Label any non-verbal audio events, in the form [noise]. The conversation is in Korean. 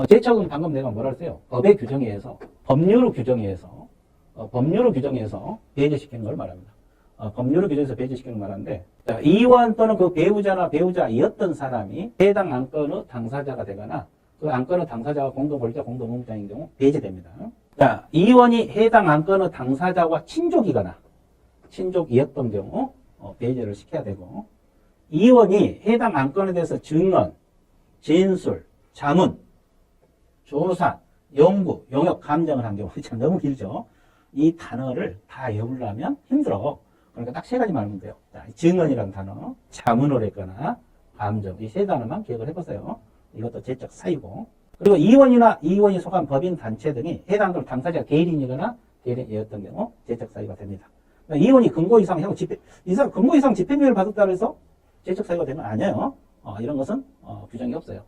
어, 제척은 방금 내가 뭐라 했어요? 법의 규정에 의해서, 법률의 규정에 의해서, 어, 법률의 규정에 의해서 배제시키는 걸 말합니다. 어, 법률의 규정에서 배제시키는 걸 말하는데, 자, 이원 또는 그 배우자나 배우자이었던 사람이 해당 안건의 당사자가 되거나, 그 안건의 당사자가 공동권리자, 공동의무자인 경우 배제됩니다. 자, 이원이 해당 안건의 당사자와 친족이거나, 친족이었던 경우, 어, 배제를 시켜야 되고, 이원이 해당 안건에 대해서 증언, 진술, 자문, 조사, 연구, 용역, 감정을 한 경우 [laughs] 참 너무 길죠. 이 단어를 다 외우려면 힘들어. 그러니까 딱 세 가지 말하면 돼요. 자, 증언이라는 단어, 자문을 했거나 감정 이 세 단어만 기억을 해보세요. 이것도 제적 사유고 그리고 이원이나 이원이 속한 법인 단체 등이 해당 그 당사자 개인이거나 개인이었던 경우 제적 사유가 됩니다. 그러니까 이원이 근거 이상 형 집회 이상 근거 이상 집행유예를 받았다 그래서 제적 사유가 되는 거 아니에요. 어, 이런 것은 어, 규정이 없어요.